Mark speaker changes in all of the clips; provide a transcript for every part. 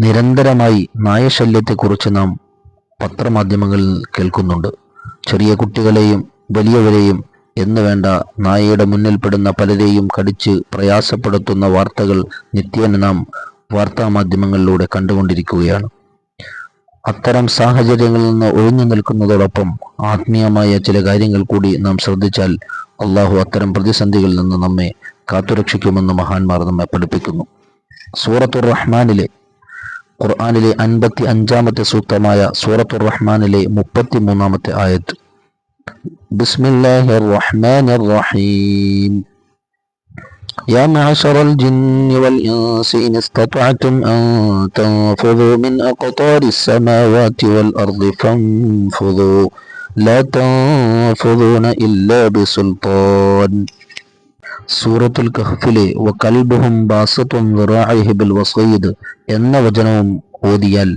Speaker 1: നിരന്തരമായി നായശല്യത്തെക്കുറിച്ച് നാം പത്രമാധ്യമങ്ങളിൽ കേൾക്കുന്നുണ്ട്. ചെറിയ കുട്ടികളെയും വലിയവരെയും എന്ന് വേണ്ട നായയുടെ മുന്നിൽപ്പെടുന്ന പലരെയും കടിച്ച് പ്രയാസപ്പെടുത്തുന്ന വാർത്തകൾ നിത്യേന നാം വാർത്താമാധ്യമങ്ങളിലൂടെ കണ്ടുകൊണ്ടിരിക്കുകയാണ്. അത്തരം സാഹചര്യങ്ങളിൽ നിന്ന് ഒഴിഞ്ഞു നിൽക്കുന്നതോടൊപ്പം ആത്മീയമായ ചില കാര്യങ്ങൾ കൂടി നാം ശ്രദ്ധിച്ചാൽ അള്ളാഹു അത്തരം പ്രതിസന്ധികളിൽ നിന്ന് നമ്മെ കാത്തുരക്ഷിക്കുമെന്ന് മഹാന്മാർ നമ്മെ പഠിപ്പിക്കുന്നു. സൂറത്തുർ റഹ്മാനിലെ ഖുർആാനിലെ അൻപത്തി അഞ്ചാമത്തെ സൂക്തമായ സൂറത്തുർ റഹ്മാനിലെ മുപ്പത്തി മൂന്നാമത്തെ ആയത്ത് ബിസ്മില്ലാഹിർ റഹ്മാനിർ റഹീം يا معشر الجن والإنس إن استطعتم أن تنفذوا من أقطار السماوات والأرض فانفذوا لا تنفذون إلا بسلطان സൂറത്തുൽ കഹ്ഫിലെ വകൽബുഹും ബാസത്തും വിറാഇഹി ബിൽ വസീദ് എന്ന വചനവും ഓതിയാൽ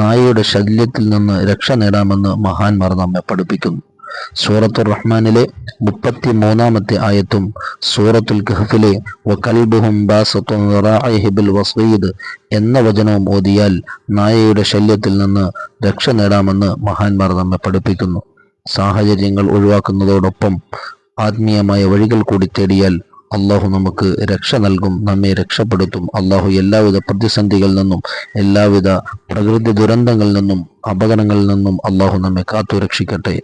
Speaker 1: നായയുടെ ശല്യത്തിൽ നിന്ന് രക്ഷ നേടാമെന്ന് മഹാന്മാർ നമ്മെ പഠിപ്പിക്കുന്നു. സൂറത്തുർ റഹ്മാനിലെ മുപ്പത്തി മൂന്നാമത്തെ ആയത്തും സൂറത്തുൽ ഖഹഫിലെ വകൽബുഹും ബാസത്തും ബിൽ വസീദ് എന്ന വചനവും ഓതിയാൽ നായയുടെ ശല്യത്തിൽ നിന്ന് രക്ഷ നേടാമെന്ന് മഹാന്മാർ നമ്മെ പഠിപ്പിക്കുന്നു. സാഹചര്യങ്ങൾ ഒഴിവാക്കുന്നതോടൊപ്പം ആത്മീയമായ വഴികൾ കൂടി തേടിയാൽ അള്ളാഹു നമുക്ക് രക്ഷ നൽകും നമ്മെ രക്ഷപ്പെടുത്തും. അള്ളാഹു എല്ലാവിധ പ്രതിസന്ധികളിൽ നിന്നും എല്ലാവിധ പ്രകൃതി ദുരന്തങ്ങളിൽ നിന്നും അപകടങ്ങളിൽ നിന്നും അള്ളാഹു നമ്മെ കാത്തു രക്ഷിക്കട്ടെ